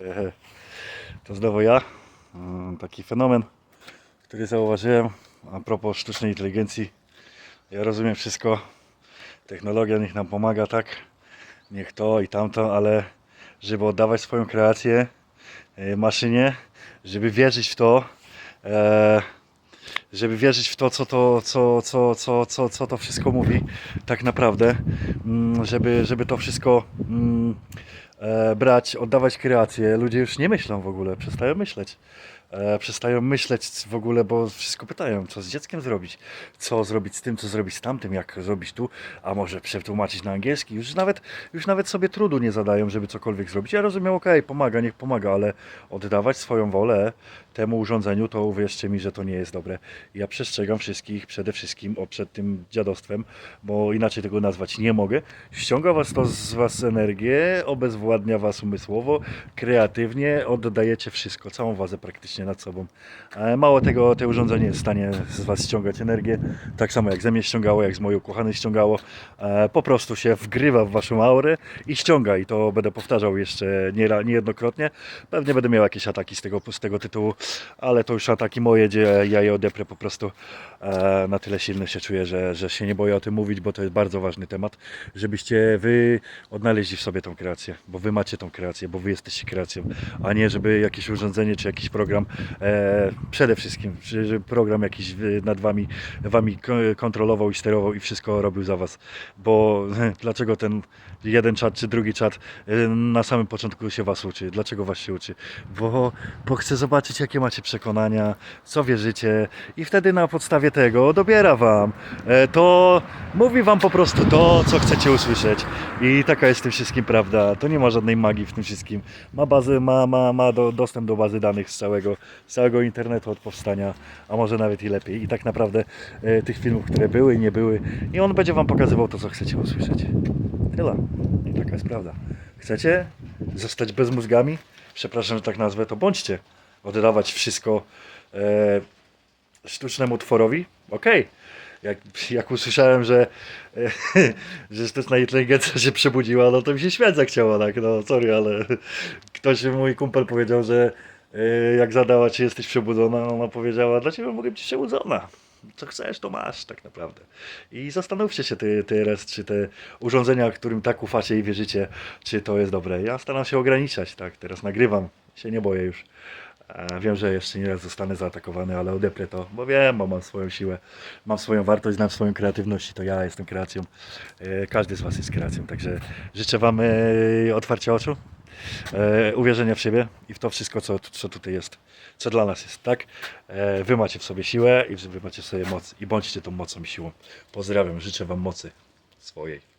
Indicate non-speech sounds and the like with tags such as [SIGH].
E, To znowu ja. Mm, Taki fenomen, który zauważyłem a propos sztucznej inteligencji. Ja rozumiem wszystko. Technologia niech nam pomaga, tak? Niech to i tamto, ale żeby oddawać swoją kreację e, maszynie, żeby wierzyć w to, e, żeby wierzyć w to, co to, co, co, co, co, co to wszystko mówi tak naprawdę, mm, żeby, żeby to wszystko mm, e, brać, oddawać kreację. Ludzie już nie myślą w ogóle, przestają myśleć. E, przestają myśleć w ogóle, bo wszystko pytają, co z dzieckiem zrobić, co zrobić z tym, co zrobić z tamtym, jak zrobić tu, a może przetłumaczyć na angielski. Już nawet, już nawet sobie trudu nie zadają, żeby cokolwiek zrobić. Ja rozumiem, okej, pomaga, niech pomaga, ale oddawać swoją wolę temu urządzeniu, to uwierzcie mi, że to nie jest dobre. Ja przestrzegam wszystkich przede wszystkim o, przed tym dziadostwem, bo inaczej tego nazwać nie mogę. Ściąga was to z was energię, obezwładnia was umysłowo, kreatywnie, oddajecie wszystko, całą wazę praktycznie nad sobą. Mało tego, to urządzenie jest w stanie z was ściągać energię, tak samo jak ze mnie ściągało, jak z mojej ukochanej ściągało. E, Po prostu się wgrywa w waszą aurę i ściąga i to będę powtarzał jeszcze nie- niejednokrotnie. Pewnie będę miał jakieś ataki z tego, z tego tytułu, ale to już ataki moje, gdzie ja je odeprę po prostu e, na tyle silny się czuję, że, że się nie boję o tym mówić, bo to jest bardzo ważny temat, żebyście wy odnaleźli w sobie tą kreację, bo wy macie tą kreację, bo wy jesteście kreacją, a nie żeby jakieś urządzenie czy jakiś program przede wszystkim, żeby program jakiś e, nad wami, wami ko- kontrolował i sterował i wszystko robił za was, bo [LAUGHS] dlaczego ten jeden czat czy drugi czat e, na samym początku się was uczy, dlaczego was się uczy, bo, bo chce zobaczyć jakie macie przekonania, co wierzycie i wtedy na podstawie tego dobiera wam. E, To mówi wam po prostu to, co chcecie usłyszeć. I taka jest w tym wszystkim prawda. To nie ma żadnej magii w tym wszystkim. Ma bazę, ma, ma, ma do, dostęp do bazy danych z całego, całego internetu od powstania, a może nawet i lepiej. I tak naprawdę e, tych filmów, które były i nie były, i on będzie wam pokazywał to, co chcecie usłyszeć. Tyle. I taka jest prawda. Chcecie zostać bezmózgami? Przepraszam, że tak nazwę, to bądźcie. Oddawać wszystko e, sztucznemu tworowi? Okej. Jak, jak usłyszałem, że, e, [LAUGHS] że sztuczna inteligencja się przebudziła, no to mi się śmiać zachciało, tak, no sorry, ale ktoś, mój kumpel powiedział, że jak zadała, czy jesteś przebudzona, ona powiedziała, dlaczego mogę być przebudzona? Co chcesz, to masz tak naprawdę. I zastanówcie się ty, teraz, czy te urządzenia, którym tak ufacie i wierzycie, czy to jest dobre. Ja staram się ograniczać, tak, teraz nagrywam, się nie boję już. E, Wiem, że jeszcze nie raz zostanę zaatakowany, ale odeprę to, bo wiem, bo mam swoją siłę, mam swoją wartość, znam swoją kreatywność i to ja jestem kreacją. E, Każdy z Was jest kreacją, także życzę Wam e, otwarcia oczu, e, uwierzenia w siebie i w to wszystko, co, co tutaj jest, co dla nas jest, tak? E, Wy macie w sobie siłę i Wy macie w sobie moc i bądźcie tą mocą i siłą. Pozdrawiam, życzę Wam mocy swojej.